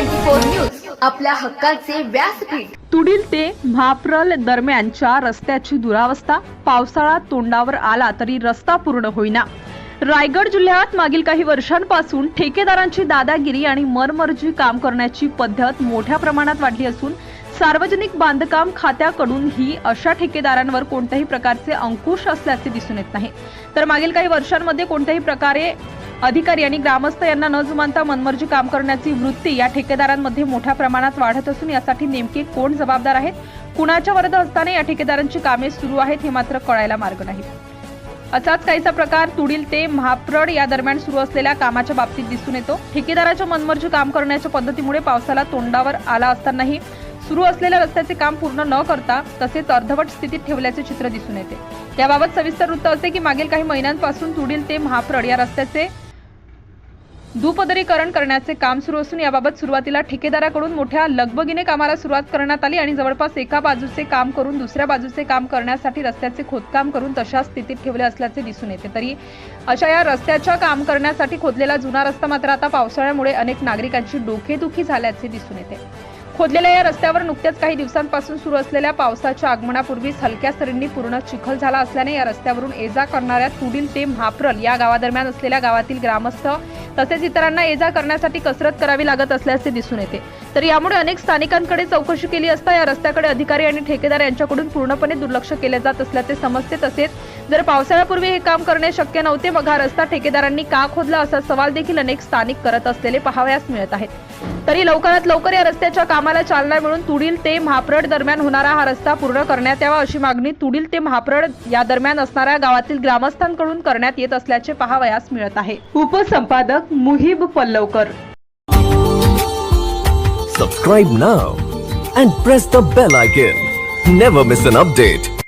Four news आपल्या हक्काचे व्यासपीठ. तुडील ते म्हाप्रल दरम्यानच्या रस्त्याची दुरावस्था पावसाळा तोंडावर आला तरी रस्ता पूर्ण होईना. रायगड जिल्ह्यात मागील काही वर्षांपासून ठेकेदारांची दादागिरी आणि मरमर्जी काम करण्याची पद्धत मोठ्या प्रमाणात वाढली असून सार्वजनिक बांधकाम खात्याकडून ही अशा ठेकेदारांवर कोणत्याही प्रकारचे अंकुश असल्याचे दिसून येत नाही. तर मागील काही वर्षांमध्ये कोणत्याही प्रकारे अधिकारी आणि ग्रामस्थ यांना न जुमानता मनमर्जी काम करण्याची वृत्ती या ठेकेदारांमध्ये मोठ्या प्रमाणात वाढत असून यासाठी नेमके कोण जबाबदार आहेत? कुणाच्या वरद असताना या ठेकेदारांची कामे सुरू आहेत हे मात्र कळायला मार्ग नाही. असाच काहीसा प्रकार तुडील ते महाप्रड या दरम्यान सुरू असलेल्या कामाच्या बाबतीत दिसून येतो. ठेकेदाराच्या मनमर्जी काम करण्याच्या पद्धतीमुळे पावसाला तोंडावर आला असतानाही सुरू असलेल्या रस्त्याचे काम पूर्ण न करता तसेच अर्धवट स्थितीत ठेवल्याचे चित्र दिसून येते. याबाबत सविस्तर वृत्त असे की मागील काही महिन्यांपासून तुडील ते महाप्रड या रस्त्याचे दुपदरीकरण करण्याचे काम सुरू असून याबाबत सुरुवातीला ठेकेदाराकडून मोठ्या लगबगीने कामाला सुरुवात करण्यात आली आणि जवळपास एका बाजूचे काम करून दुसऱ्या बाजूचे काम करण्यासाठी रस्त्याचे खोदकाम करून तशा स्थितीत ठेवले असल्याचे दिसून येते. तरी अशा या रस्त्याच्या काम करण्यासाठी खोदलेला जुना रस्ता मात्र आता पावसाळ्यामुळे अनेक नागरिकांची डोकेदुखी झाल्याचे दिसून येते. खोदलेल्या या रस्त्यावर नुकत्याच काही दिवसांपासून सुरू असलेल्या पावसाच्या आगमनापूर्वीच हलक्या सरींनी पूर्ण चिखल झाला असल्याने या रस्त्यावरून ये जा करणाऱ्या तुडील ते म्हाप्रल या गावादरम्यान असलेल्या गावातील ग्रामस्थ तसेच इतरांना ये जा करण्यासाठी कसरत करावी लागत असल्याचे दिसून येते. तर यामुळे अनेक स्थानिकांकडे चौकशी केली असता या रस्त्याकडे अधिकारी आणि ठेकेदार यांच्याकडून पूर्णपणे दुर्लक्ष केले जात असल्याचे समजते. तसेच जर पावसाळ्यापूर्वी हे काम करणे शक्य नव्हते मग हा रस्ता ठेकेदारांनी का खोदला असा सवाल देखील अनेक स्थानिक करत असलेले पाहावयास मिळत आहेत तरी लवकरात लवकर या रस्त्याच्या कामाला चालना मिळून तुडील ते महाप्रड दरम्यान होणारा हा रस्ता पूर्ण करण्यात यावा अशी मागणी तुडील ते महाप्रड या दरम्यान असणाऱ्या गावातील ग्रामस्थांकडून करण्यात येत असल्याचे पाहावयास मिळत आहे उपसंपादक Muhib पल्लवकर Subscribe now and press the bell icon. Never miss an update.